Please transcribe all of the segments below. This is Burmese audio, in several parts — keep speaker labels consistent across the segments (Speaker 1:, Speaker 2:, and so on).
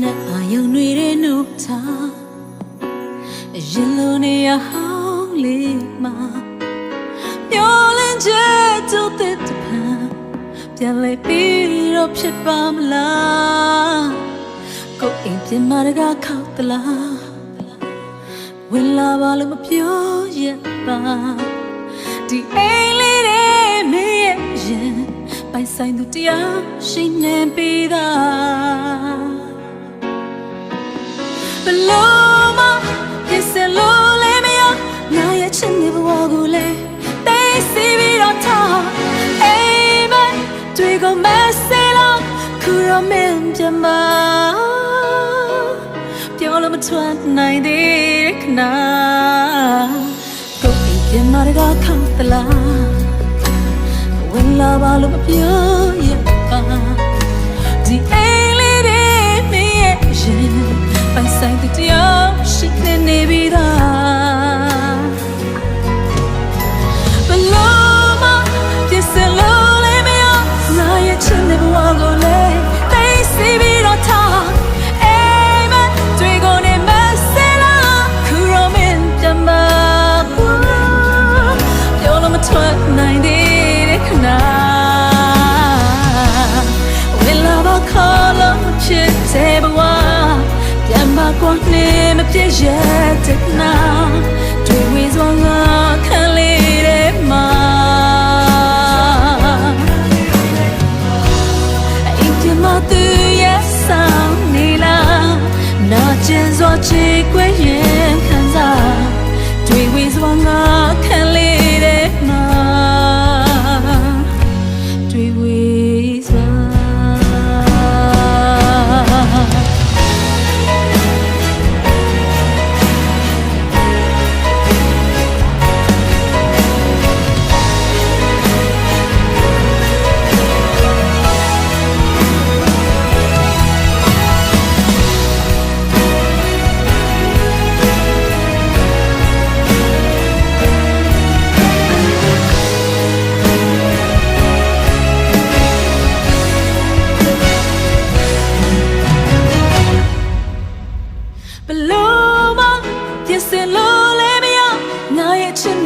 Speaker 1: နဲ့အာယုံတွေနှုတ်ထားရင်လိုနေရဟောင်းလေးမှာမျောလင်းချက်တူတဲ့တပံပြန်လေပြီးတော့ဖြစ်ပါမလားကိုယ်အိမ်ပြင်မာတကခောက်တလားဝင်လာပါလို့မပြောရပါဒီအိမ်လေးတွေမင်းရဲ့ရင်ပိုင်ဆိုင်သူတရားရှိနေပြီးသား ဘလို့မဖြစ်စလို့လဲမရငါရဲ့ချစ်နေဘဝကိုလဲတိတ်စီပြီးတော့ထားအိမ်မက်တွေကိုမဆဲလို့ခုတော့မင်းပြမပြောလို့မထွက်နိုင်သေးတဲ့ခဏကိုယ်အိမ်ပြင်မာတကခောက်တလားဝင်လာပါလို့မပြောရပါ န်မကွာနေမပြည့်ရဲ့တဲ့ခဏတွေ့ဝေစွာငါ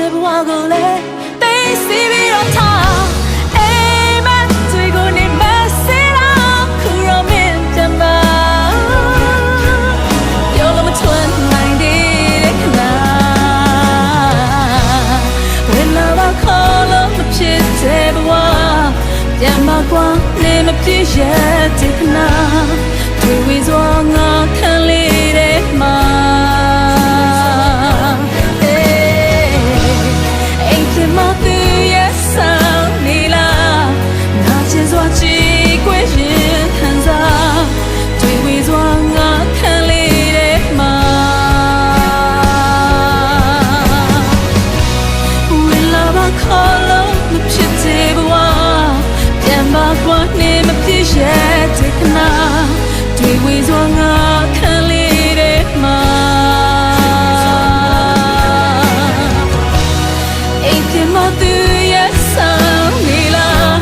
Speaker 1: တဲ့ဘဝကိုလဲသိစီပြီးတော့ထားအိမ်မက်တွေကိုနေမ ဝေစွာငါခံလေးတဲ့မှာအိမ်ပြန်မသူရဲ့ဆောင်နေလား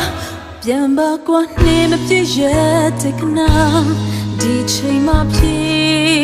Speaker 1: ပြန်ပါကွာနေမပြည့်ရဲ့တကနာဒီချိန်မှပြေမရှိပါတွေ့ဝေးစွာ